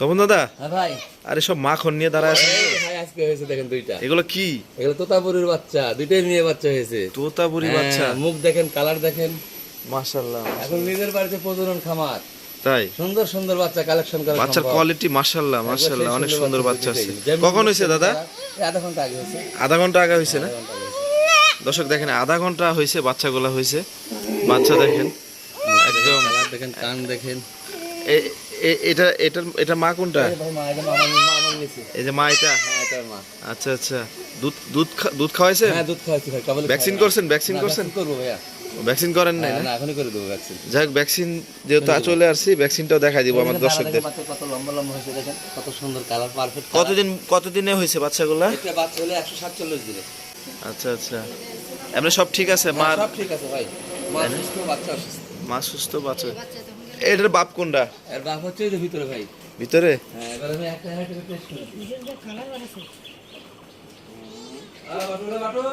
তপন দাদা হ্যাঁ ভাই। আরে সব মাখন নিয়ে দাঁড়ায় আছে। ভাই আজকে হয়েছে দেখেন দুইটা। এগুলো কি? এগুলো তোতাপুরির বাচ্চা দুইটাই মেয়ে বাচ্চা হয়েছে। তোতাপুরি বাচ্চা? হ্যাঁ, মুখ দেখেন কালার দেখেন। মাশাল্লাহ এখন নিজের বাড়িতে প্রজনন খামার। তাই? সুন্দর সুন্দর বাচ্চা কালেকশন করে বাচ্চার কোয়ালিটি মাশাল্লাহ সেই অনেক সুন্দর বাচ্চা আছে। কখন হয়েছে দাদা? আধা ঘণ্টা আগে হয়েছে। আধা ঘণ্টা আগে হয়েছে না। দর্শক দেখেন আধা ঘণ্টা হয়েছে বাচ্চাগুলো হয়েছে। বাচ্চা দেখেন। একদম। দেখেন কান দেখেন। এটা এটা এটা মা কোনটা? এই মা এটা যে মা এটা? হ্যাঁ মা। আচ্ছা আচ্ছা। দুধ দুধ দুধ খাওয়াইছে হ্যাঁ দুধ ভ্যাকসিন করছেন? ভ্যাকসিন করছেন? করব ভাইয়া। ভ্যাকসিন করেন নাই হ্যাঁ, না? এখনই করে দেবো ভ্যাকসিন যাই হোক ভ্যাকসিন যেহেতু চলে আসছি ভ্যাকসিনটাও দেখা দিব আমার দর্শকদের। কত লম্বা লম্বা হয়েছে দেখেন কত সুন্দর কালার পারফেক্ট কতদিন কতদিনে হয়েছে বাচ্চাগুলা? একটা বাচ্চা হলে একশো সাতচল্লিশ দিনে আচ্ছা আচ্ছা। এমনি সব ঠিক আছে? মার সব ঠিক আছে ভাই। মা সুস্থ বাচ্চা মা সুস্থ বাচ্চা এটার বাপ কোনটা? এর বাপ হচ্ছে যে ভিতরে ভাই। ভিতরে? হ্যাঁ এবার আমি একটা একটা টেস্ট করি আহ, বাটুল, বাটুল।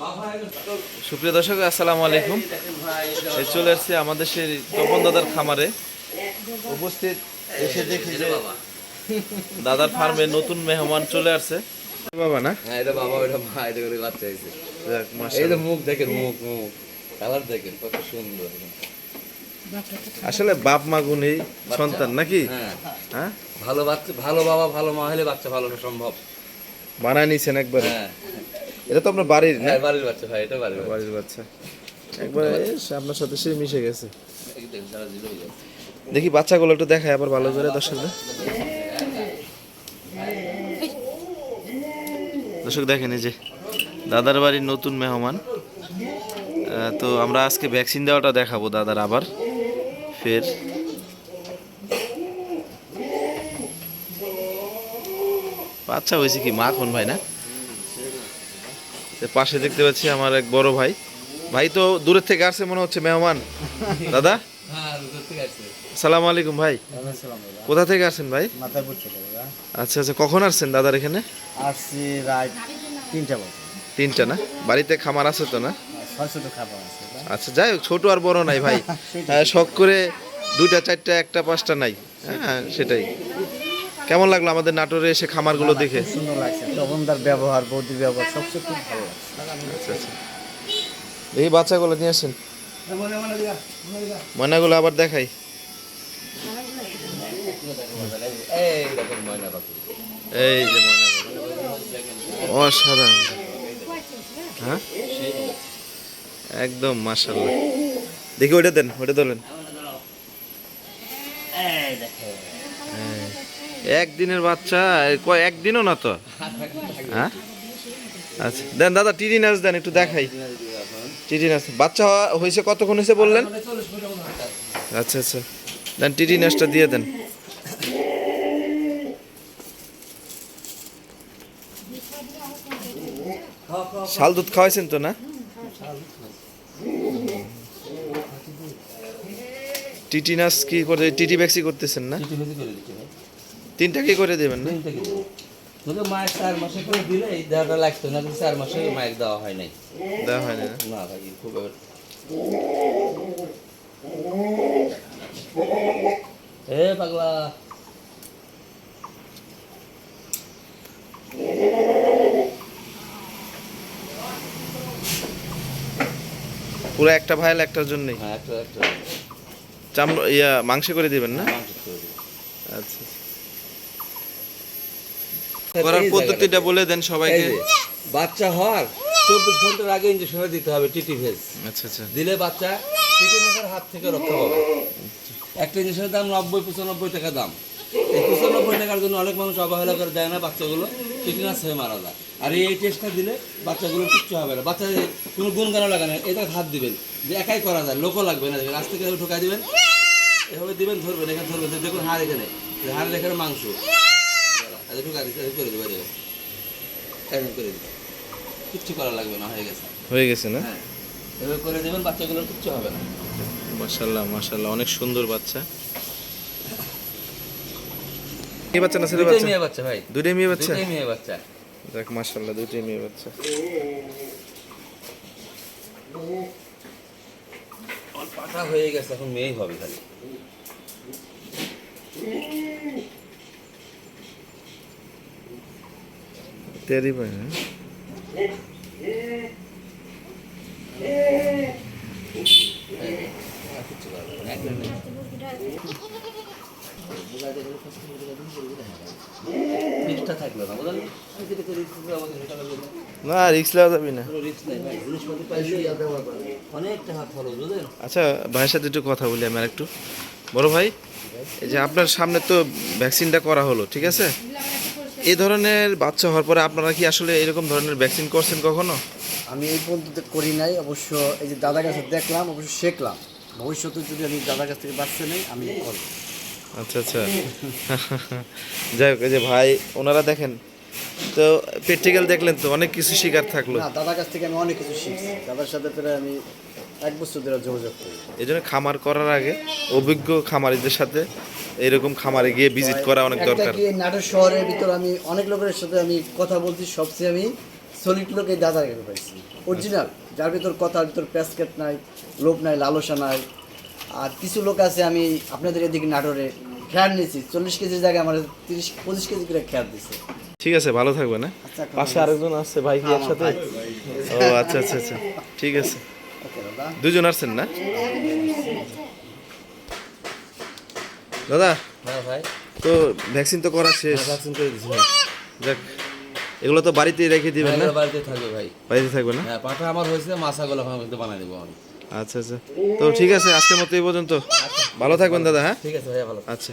বাপ গেছে, বাটুল। সুপ্রিয় দর্শক আসসালামু আলাইকুম। চলে আসছে আমাদের সেই তপন দাদার খামারে। উপস্থিত এসে দেখি যে দাদার ফার্মে নতুন মেহমান চলে আসছে। বাবা না? হ্যাঁ এটা বাবা এটা মা এটা করে বাচ্চা হয়েছে। এই। মুখ দেখেন মুখ মুখ। কালার দেখেন কত সুন্দর। আসলে বাপ মা গুণী সন্তান নাকি? হ্যাঁ। হ্যাঁ? ভালো বাচ্চা ভালো বাবা ভালো মা হলে বাচ্চা ভালো সম্ভব। বানায় নিছেন একবারে। হ্যাঁ। এটা তো আপনার বাড়ির না? হ্যাঁ, বাড়ির বাচ্চা ভাই এটা বাড়ির বাচ্চা। বাড়ির বাচ্চা। একবারে আপনার সাথে সে মিশে গেছে। দেখি বাচ্চাগুলো একটু দেখায় আবার ভালো করে দর্শকদের। দর্শক দেখেন এই যে দাদার বাড়ির নতুন মেহমান। তো আমরা আজকে ভ্যাকসিন দেওয়াটা দেখাবো দাদার আবার। ফের। বাচ্চা হয়েছে কি? মাখন ভাই না? পাশে দেখতে পাচ্ছি আমার এক বড় ভাই। ভাই তো দূরের থেকে আসছে মনে হচ্ছে মেহমান। দাদা? হ্যাঁ দূর থেকে আসছে। সালাম আলাইকুম ভাই। কোথা থেকে আসছেন ভাই? আচ্ছা আচ্ছা কখন আসছেন দাদার এখানে? আসছি রাত তিনটা বাজে তিনটা না? বাড়িতে খামার আছে তো না? ছয় ছোটো খাবার আছে। না? আচ্ছা যাই হোক ছোট আর বড় নাই ভাই। হ্যাঁ, শখ করে দুইটা চারটা একটা পাঁচটা নাই। হ্যাঁ সেটাই। কেমন লাগল আমাদের নাটোরে এসে খামারগুলো দেখে? সুন্দর লাগছে। তখনকার ব্যবহার বৌদির ব্যবহার সবচেয়ে খুব ভালো আচ্ছা আচ্ছা। এই বাচ্চাগুলো নিয়ে আসেন। ময়নাগুলো আবার দেখাই। এই ময়না যে ময়নাগুলো। অসাধারণ। হ্যাঁ? একদম মাশাল্লাহ দেখি ওইটা দেন, ওইটা তোলেন হ্যাঁ। একদিনের বাচ্চা, কয়, একদিনও না তো? হ্যাঁ? আচ্ছা দেন দাদা, টিডি নাচ দেন, একটু দেখাই। টিডি নাচ, বাচ্চা হয়েছে কতক্ষণ হয়েছে বললেন? আচ্ছা আচ্ছা দেন টিডি নাচটা দিয়ে দেন। শাল দুধ খাওয়াইছেন তো, না? টিটি নাচ কি করে টিটি ভ্যাক্সি করতেছেন না? করে তিনটা কি করে দেবেন না? তিনটা মায়ের চার মাসে করে দিলে এই দেওয়াটা লাগতো না কিন্তু চার মাসে মায়ের দেওয়া হয় নাই। দেওয়া হয় না? না ভাই খুব এ পাগলা। পুরো একটা ভাইল একটার জন্যই। হ্যাঁ একটা একটা। চামড়া ইয়া মাংস করে দিবেন না। আচ্ছা। করার পদ্ধতিটা বলে দেন সবাইকে। বাচ্চা হওয়ার চব্বিশ ঘণ্টার আগে ইঞ্জেকশন দিতে হবে টিটি ভেজ। আচ্ছা আচ্ছা। দিলে বাচ্চা টিটেনাসের হাত থেকে রক্ষা পাবে। একটা ইঞ্জেকশনের দাম নব্বই পঁচানব্বই টাকা দাম। এই পঁচানব্বই টাকার জন্য অনেক মানুষ অবহেলা করে দেয় না বাচ্চাগুলো। টিটেনাস হয়ে মারা যায়। আর এই টেস্টটা দিলে বাচ্চাগুলো কিচ্ছু হবে না। বাচ্চা কোনো গুণ গানো লাগে না এটা হাত দিবেন। যে একাই করা যায় লোকও লাগবে না। দেখবেন আজ থেকে ঢোকাই দিবেন এভাবে দিবেন ধরবেন এখানে ধরবেন দেখুন হাড় এখানে। হাড়ের এখানে মাংস। আচ্ছা ঢোকা দিচ্ছে করে দেবে দেবে। এরকম করে কিচ্ছু করা লাগবে না হয়ে গেছে। হয়ে গেছে না? হ্যাঁ এভাবে করে দেবেন বাচ্চাগুলোর কিচ্ছু হবে না। মাশাল্লাহ মাশাল্লাহ অনেক সুন্দর বাচ্চা। মেয়ে বাচ্চা না ছেলে বাচ্চা? মেয়ে বাচ্চা ভাই। দুইটাই মেয়ে বাচ্চা? মেয়ে বাচ্চা। দেখ মার্শাল্লাহ দুটোই মেয়ে বাচ্চা। পাঠা হয়ে গেছে এখন মেয়েই হবে খালি। তেরি পায় হ্যাঁ? না। কিছু থাকল না। বুঝলেন আমি যেটা করি, আমাদের টাকা না রিক্স নেওয়া যাবে না। কোনো রিস্ক ভাই। জিনিসপাতি পাইলে অনেক টাকা খরচ বুঝলেন? আচ্ছা ভাইয়ের সাথে একটু কথা বলি আমি আর একটু বড় ভাই এই যে আপনার সামনে তো ভ্যাকসিনটা করা হলো ঠিক আছে? এই ধরনের বাচ্চা হওয়ার পরে আপনারা কি আসলে এরকম ধরনের ভ্যাকসিন করছেন কখনো? আমি এই পর্যন্ত করি নাই অবশ্য এই যে দাদার কাছে দেখলাম অবশ্য শিখলাম। ভবিষ্যতে যদি আমি দাদার কাছ থেকে বাচ্চা নেই আমি করব। আচ্ছা আচ্ছা। যাই হোক যে ভাই ওনারা দেখেন তো প্র্যাকটিক্যাল দেখলেন তো অনেক কিছু শিকার থাকল। না দাদার কাছ থেকে আমি অনেক কিছু শিখছি। দাদার সাথে প্রায় আমি এক বছর ধরে যোগাযোগ করি। এই জন্য খামার করার আগে অভিজ্ঞ খামারিদের সাথে এরকম খামারে গিয়ে ভিজিট করা অনেক দরকার। নাটোর শহরের ভিতর আমি অনেক লোকের সাথে আমি কথা বলছি সবচেয়ে আমি সলিড লোক এই দাদার কাছে পাইছি। অরিজিনাল যার ভিতর কথার ভিতর প্যাসকেট নাই লোভ নাই লালসা নাই আর কিছু লোক আছে আমি আপনাদের এদিকে নাটোরে খেয়ার নিয়েছি। চল্লিশ কেজির জায়গায় আমার তিরিশ পঁচিশ কেজি করে খেয়ার দিচ্ছে ঠিক আছে ভালো থাকবে না আচ্ছা, পাশে আরেকজন আছে ভাই কি একসাথে? ও আচ্ছা আচ্ছা আচ্ছা। ঠিক আছে। দাদা। দুজন আসছেন না? দাদা হ্যাঁ ভাই। তো ভ্যাকসিন তো করা শেষ। ভ্যাকসিন করে দিচ্ছি ভাই। যাক এগুলো তো বাড়িতেই রেখে দিবেন না? বাড়িতে থাকবে ভাই। বাড়িতে থাকবে না? হ্যাঁ পাঠা আমার হয়েছে মাছাগুলো কিন্তু বানাই দেবো আমি। আচ্ছা আচ্ছা। তো ঠিক আছে আজকের মতো এই পর্যন্ত। ভালো থাকবেন দাদা হ্যাঁ? ঠিক আছে ভাইয়া ভালো আচ্ছা।